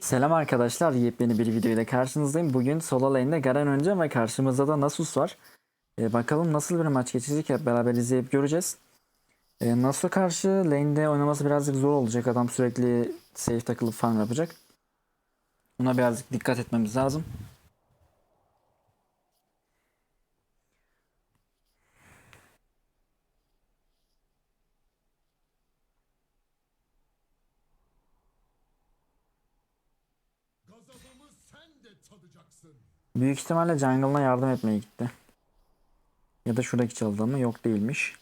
Selam arkadaşlar, yepyeni bir video ile karşınızdayım. Bugün solo lane'de Garen oynayacağım ve karşımızda da Nasus var. Ee, bakalım nasıl bir maç geçecek hep beraber izleyip göreceğiz. Ee, Nasus'a karşı lane'de oynaması birazcık zor olacak. Adam sürekli safe takılıp farm yapacak. Buna birazcık dikkat etmemiz lazım. Gazabımı sen de tadacaksın. Büyük ihtimalle jungle'ına yardım etmeye gitti. Ya da şuradaki çaldı mı? Yok değilmiş.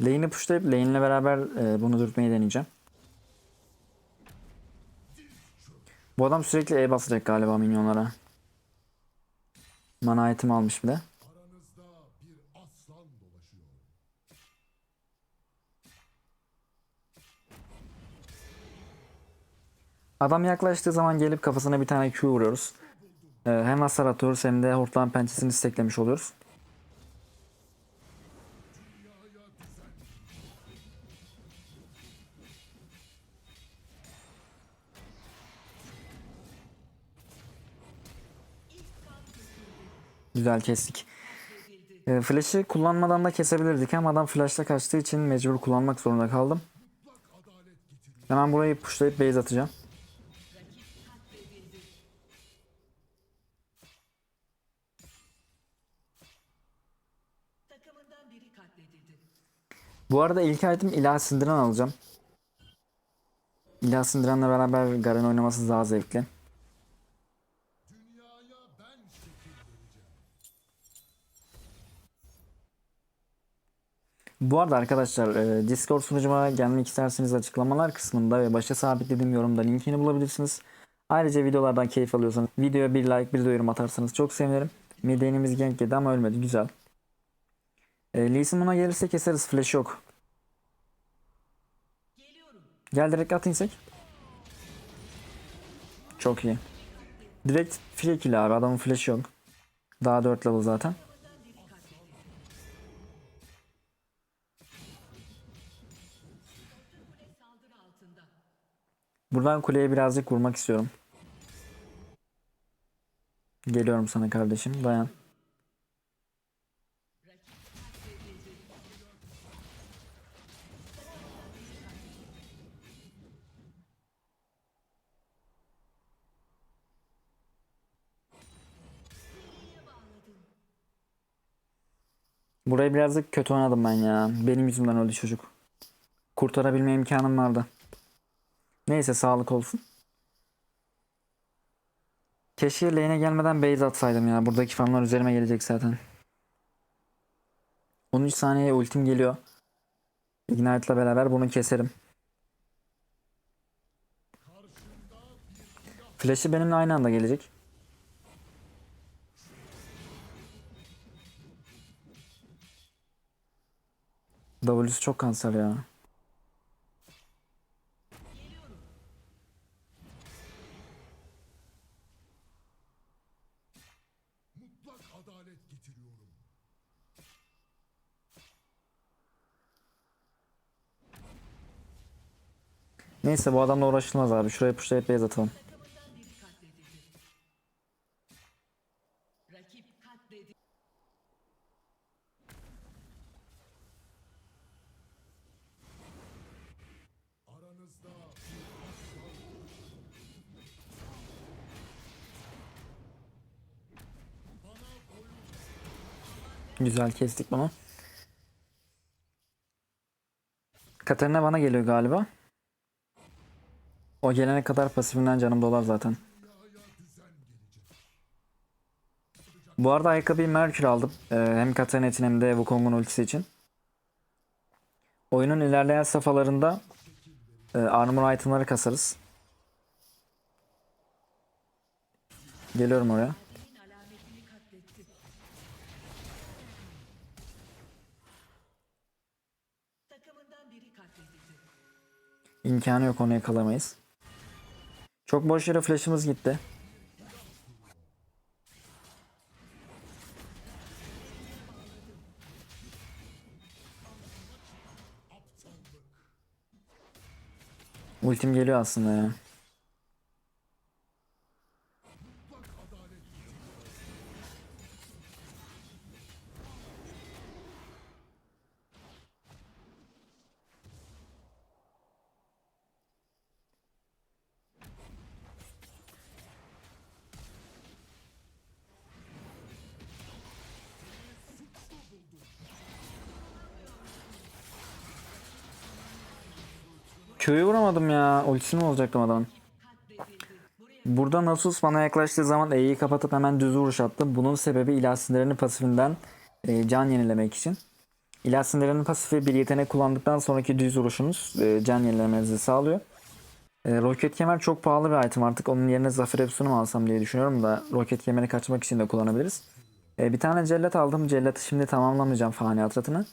Lane'i pushlayıp lane'le beraber e, bunu dürtmeyi deneyeceğim. Bu adam sürekli E basacak galiba minyonlara. Mana item almış bir de. Adam yaklaştığı zaman gelip kafasına bir tane Q vuruyoruz. E, hem hasar atıyoruz hem de hortlan pençesini steklemiş oluyoruz. Güzel kestik. E, flash'ı kullanmadan da kesebilirdik ama adam flash'la kaçtığı için mecbur kullanmak zorunda kaldım. Hemen burayı pushlayıp base atacağım. Bu arada ilk item İlah Sindiren alacağım. İlah Sindiren'le beraber Garen oynaması daha zevkli. Bu arada arkadaşlar e, Discord sunucuma gelmek isterseniz açıklamalar kısmında ve başa sabitlediğim yorumda linkini bulabilirsiniz. Ayrıca videolardan keyif alıyorsanız videoya bir like bir de yorum atarsanız çok sevinirim. Midenimiz gank yedi ama ölmedi güzel. E, Lee Sin gelirse keseriz flash yok. Gel direkt at insek. Çok iyi. Direkt free kill abi adamın flash yok. Daha 4 level zaten. Buradan kuleye birazcık vurmak istiyorum. Geliyorum sana kardeşim. Dayan. Burayı birazcık kötü oynadım ben ya. Benim yüzümden öldü çocuk. Kurtarabilme imkanım vardı. Neyse sağlık olsun. Keşke lane'e gelmeden base atsaydım ya. Buradaki farmlar üzerime gelecek zaten. 13 saniyeye ultim geliyor. Ignite'la beraber bunu keserim. Flash'ı benimle aynı anda gelecek. W'su çok kanser ya. Neyse bu adamla uğraşılmaz abi. Şuraya pushlayıp base atalım. Güzel kestik bunu. Katarina bana geliyor galiba. O gelene kadar pasifinden canım dolar zaten. Bu arada ayakkabıyı Merkür aldım. Ee, hem Katarina için hem de Wukong'un ultisi için. Oyunun ilerleyen safhalarında e, armor itemları kasarız. Geliyorum oraya. İmkanı yok onu yakalamayız. Çok boş yere flash'ımız gitti. Ultim geliyor aslında ya. Q'yu vuramadım ya. Ultisini olacaktım adamın. Burada Nasus bana yaklaştığı zaman E'yi kapatıp hemen düz vuruş attı. Bunun sebebi ilah sinirlerinin pasifinden e, can yenilemek için. İlah sinirlerinin pasifi bir yetenek kullandıktan sonraki düz vuruşunuz e, can yenilemenizi sağlıyor. E, roket kemer çok pahalı bir item artık. Onun yerine zafer epsunu mu alsam diye düşünüyorum da roket kemeri kaçmak için de kullanabiliriz. E, bir tane cellat aldım. Cellatı şimdi tamamlamayacağım fani atratını.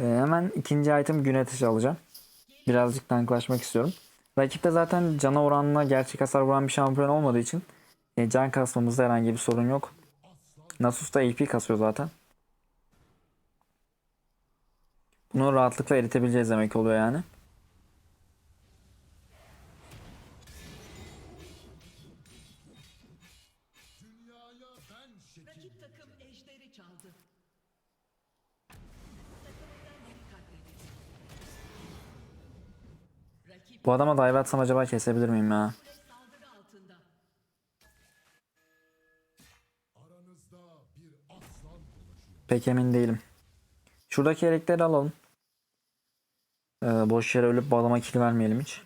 E, hemen ikinci item gün ateşi alacağım. Birazcık tanklaşmak istiyorum. Rakipte zaten cana oranına gerçek hasar vuran bir şampiyon olmadığı için e, can kasmamızda herhangi bir sorun yok. Nasus da AP kasıyor zaten. Bunu rahatlıkla eritebileceğiz demek oluyor yani. Bu adama dive atsam acaba kesebilir miyim ya? Pek emin değilim. Şuradaki elekleri alalım. Ee, boş yere ölüp bağlama kill vermeyelim hiç.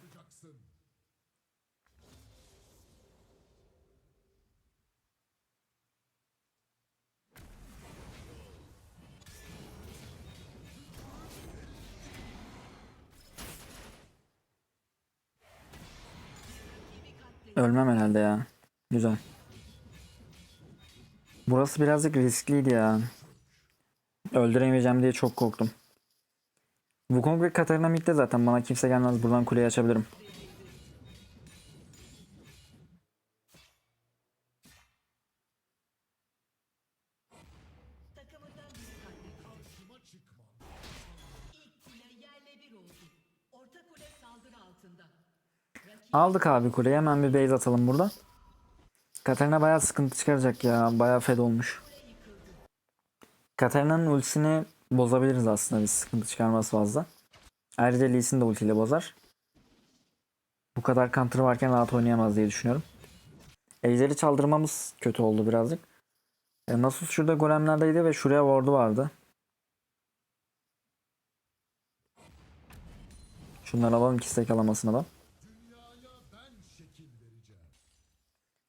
Ölmem herhalde ya. Güzel. Burası birazcık riskliydi ya. Öldüremeyeceğim diye çok korktum. Wukong ve Katarina midde zaten bana kimse gelmez. Buradan kuleyi açabilirim. Aldık abi kuleyi. Hemen bir base atalım burada. Katarina bayağı sıkıntı çıkaracak ya. Bayağı fed olmuş. Katarina'nın ultisini bozabiliriz aslında biz sıkıntı çıkarmaz fazla. Ayrıca Lee de ultiyle bozar. Bu kadar counter varken rahat oynayamaz diye düşünüyorum. Ejder'i çaldırmamız kötü oldu birazcık. E, Nasus şurada golemlerdeydi ve şuraya ward'u vardı. Şunları alalım ki stack alamasın adam.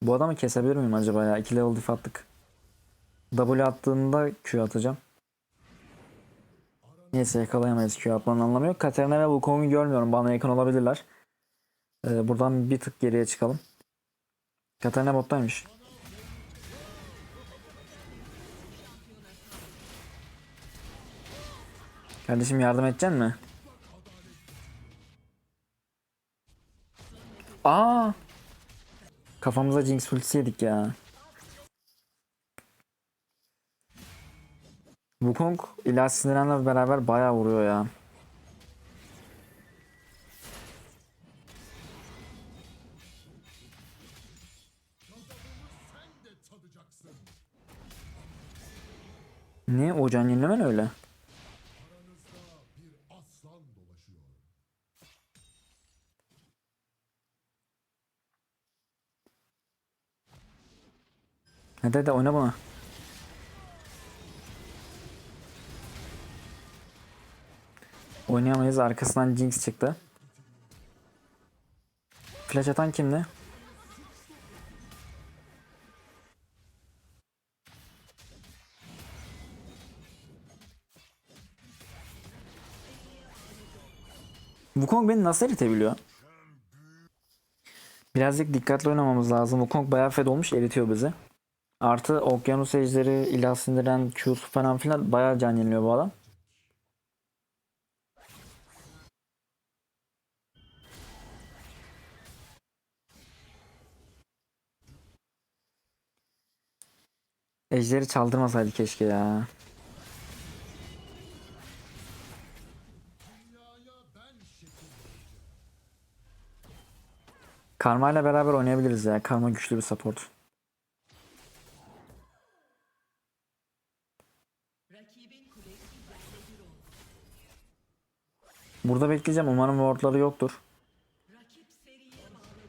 Bu adamı kesebilir miyim acaba ya? 2 level diff attık. W attığında Q atacağım. Neyse yakalayamayız Q atmanın anlamı yok. Katarina ve Wukong'u görmüyorum. Bana yakın olabilirler. Ee, buradan bir tık geriye çıkalım. Katarina bottaymış. Kardeşim yardım edecek mi? Aa! Kafamıza Jinx ultisi yedik ya. Wukong İlaç Sinirlen'le beraber bayağı vuruyor ya. Ne o can yenilemen öyle? Hadi hadi oyna bana. Oynayamayız. Arkasından Jinx çıktı. Flash atan kimdi? Wukong beni nasıl eritebiliyor? Birazcık dikkatli oynamamız lazım. Wukong bayağı fed olmuş eritiyor bizi. Artı okyanus ejderi, ilah sindiren, Q'su falan filan bayağı can yeniliyor bu adam. Ejderi çaldırmasaydı keşke ya. Karma ile beraber oynayabiliriz ya. Karma güçlü bir support. Rakibin kulesi yerle bir oldu. Burada bekleyeceğim. Umarım wardları yoktur.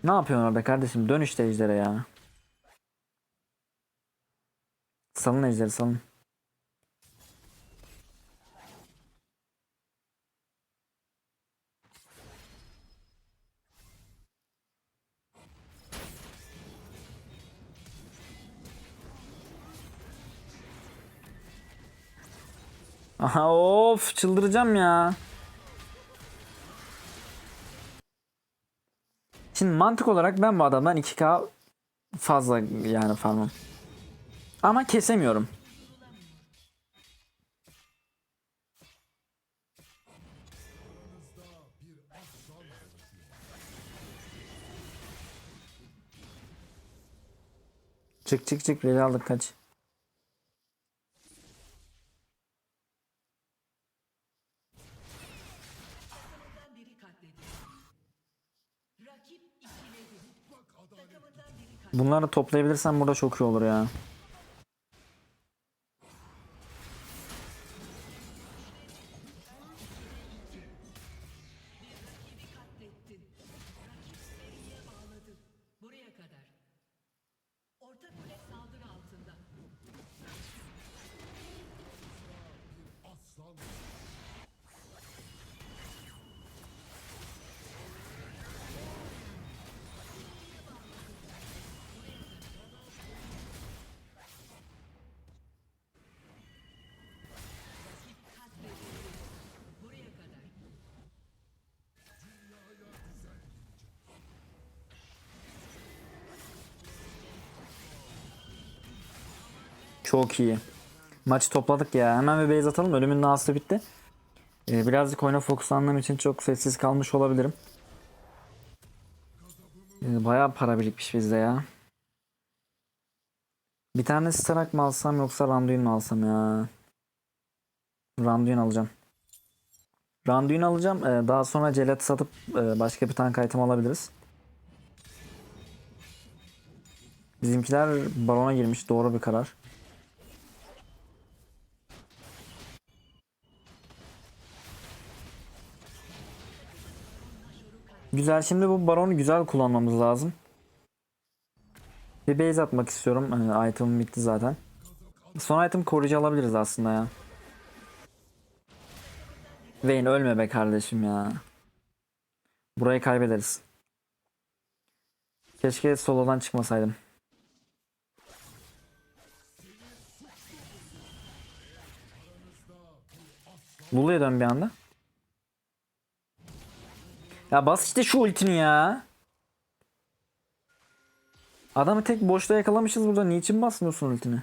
Ne yapıyorsun orada kardeşim? Dön işte ejdere ya. Salın ejderi salın. Aha of çıldıracağım ya. Şimdi mantık olarak ben bu adamdan 2k fazla yani farmım. Ama kesemiyorum. Çık çık çık reli aldık kaç. Bunları toplayabilirsem burada çok iyi olur ya. Çok iyi. Maçı topladık ya. Hemen bir base atalım. Ölümün nasıl bitti. Ee, birazcık oyuna fokuslandığım için çok sessiz kalmış olabilirim. Ee, bayağı para birikmiş bizde ya. Bir tane Starak mı alsam yoksa Randuin mi alsam ya? Randuin alacağım. Randuin alacağım. Ee, daha sonra Celat satıp e, başka bir tank item alabiliriz. Bizimkiler barona girmiş. Doğru bir karar. Güzel. Şimdi bu baronu güzel kullanmamız lazım. Bir base atmak istiyorum. Hani item'ım bitti zaten. Son item koruyucu alabiliriz aslında ya. Vayne ölme be kardeşim ya. Burayı kaybederiz. Keşke solodan çıkmasaydım. Lulu'ya dön bir anda. Ya bas işte şu ultini ya. Adamı tek boşta yakalamışız burada. Niçin basmıyorsun ultini?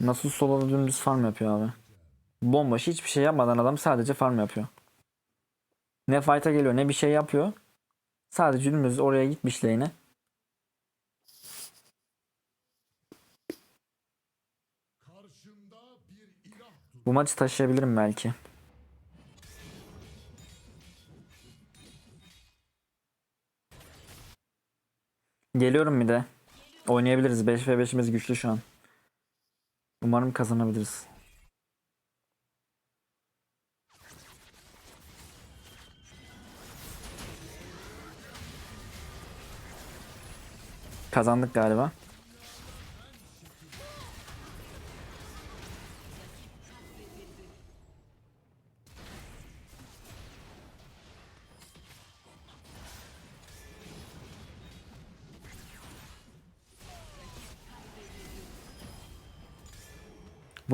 Nasıl solo dümdüz farm yapıyor abi. Bomboş hiçbir şey yapmadan adam sadece farm yapıyor. Ne fight'a geliyor ne bir şey yapıyor. Sadece dümdüz oraya gitmiş lane'e. Bu maçı taşıyabilirim belki. Geliyorum bir de. Oynayabiliriz. 5 ve 5'imiz güçlü şu an. Umarım kazanabiliriz. Kazandık galiba.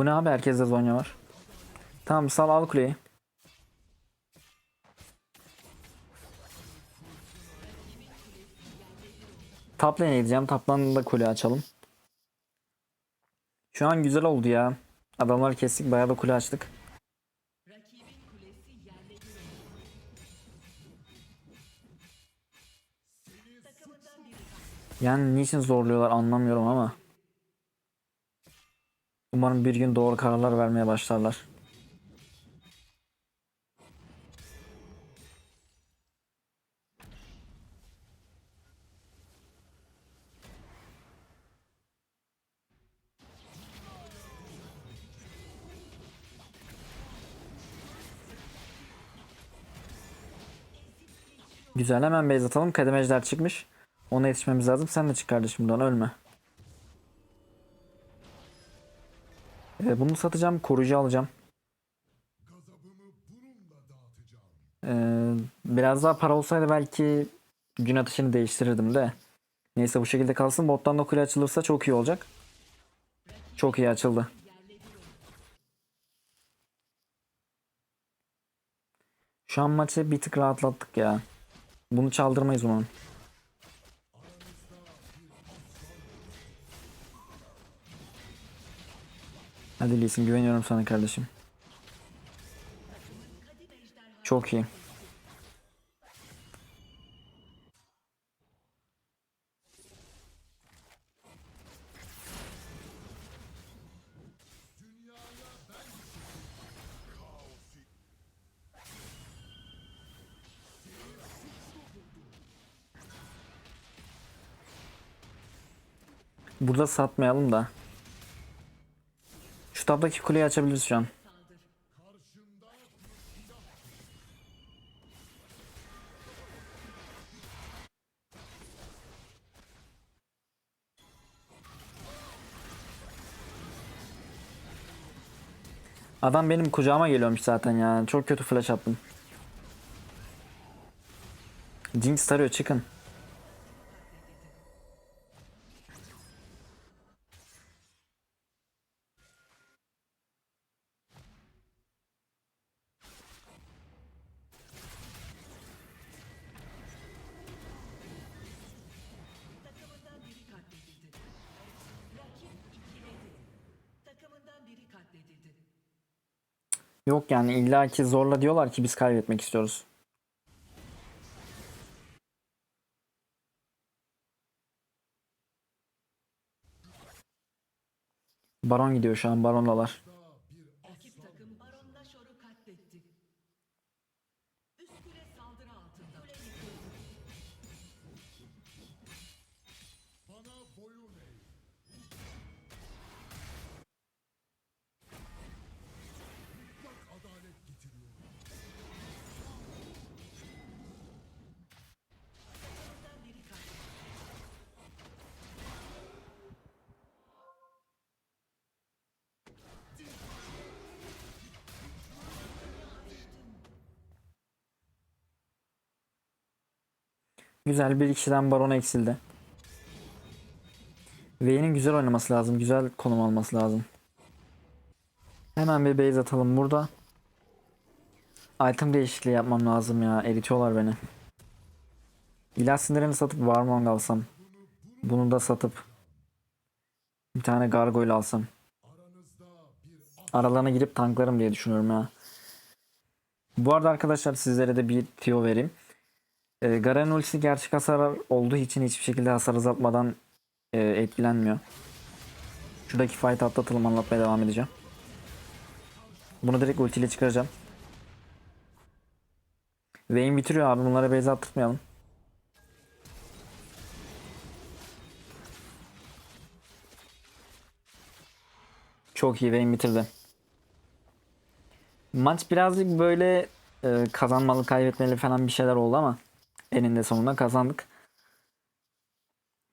Bu ne abi? Herkeste Zonya var. Tamam sal al kuleyi. Top lane'e gideceğim. Top'tan da kule açalım. Şu an güzel oldu ya. Adamlar kestik bayağı da kule açtık. Yani niçin zorluyorlar anlamıyorum ama. Umarım bir gün doğru kararlar vermeye başlarlar. Güzel hemen base atalım. Kademeciler çıkmış. Ona yetişmemiz lazım. Sen de çık kardeşim buradan ölme. Ee, bunu satacağım. Koruyucu alacağım. Ee, biraz daha para olsaydı belki gün atışını değiştirirdim de. Neyse bu şekilde kalsın. Bottan da kule açılırsa çok iyi olacak. Çok iyi açıldı. Şu an maçı bir tık rahatlattık ya. Bunu çaldırmayız umarım. Hadi Lee'sin güveniyorum sana kardeşim. Çok iyi. Burada satmayalım da. Şu tabdaki kuleyi açabiliriz şu an. Adam benim kucağıma geliyormuş zaten ya. Çok kötü flash attım. Jinx tarıyor çıkın. Yani illaki zorla diyorlar ki biz kaybetmek istiyoruz. Baron gidiyor şu an barondalar. Güzel bir kişiden baron eksildi. Vayne'in güzel oynaması lazım. Güzel konum alması lazım. Hemen bir base atalım burada. Item değişikliği yapmam lazım ya. Eritiyorlar beni. İlah sinirini satıp Warmong alsam. Bunu da satıp bir tane gargoyle alsam. Aralarına girip tanklarım diye düşünüyorum ya. Bu arada arkadaşlar sizlere de bir tiyo vereyim. E, Garen ultisi gerçek hasar olduğu için hiçbir şekilde hasar azaltmadan e, etkilenmiyor. Şuradaki fight atlatalım anlatmaya devam edeceğim. Bunu direkt ultiyle çıkaracağım. Vayne bitiriyor abi bunlara base attırmayalım. Çok iyi Vayne bitirdi. Maç birazcık böyle e, kazanmalı kaybetmeli falan bir şeyler oldu ama eninde sonunda kazandık.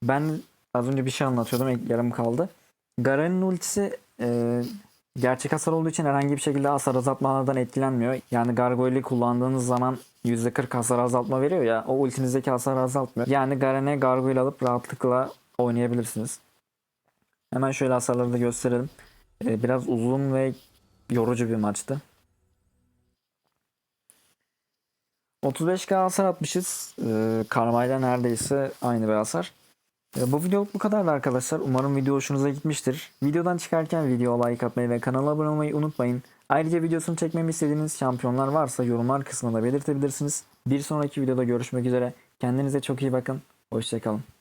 Ben az önce bir şey anlatıyordum yarım kaldı. Garen'in ultisi e, gerçek hasar olduğu için herhangi bir şekilde hasar azaltmalardan etkilenmiyor. Yani Gargoyle'i kullandığınız zaman %40 hasar azaltma veriyor ya o ultinizdeki hasarı azaltmıyor. Yani Garen'e Gargoyle alıp rahatlıkla oynayabilirsiniz. Hemen şöyle hasarları da gösterelim. E, biraz uzun ve yorucu bir maçtı. 35k hasar atmışız. Ee, karmayla neredeyse aynı bir hasar. Ee, bu videoluk bu kadardı arkadaşlar. Umarım video hoşunuza gitmiştir. Videodan çıkarken videoya like atmayı ve kanala abone olmayı unutmayın. Ayrıca videosunu çekmemi istediğiniz şampiyonlar varsa yorumlar kısmında belirtebilirsiniz. Bir sonraki videoda görüşmek üzere. Kendinize çok iyi bakın. Hoşçakalın.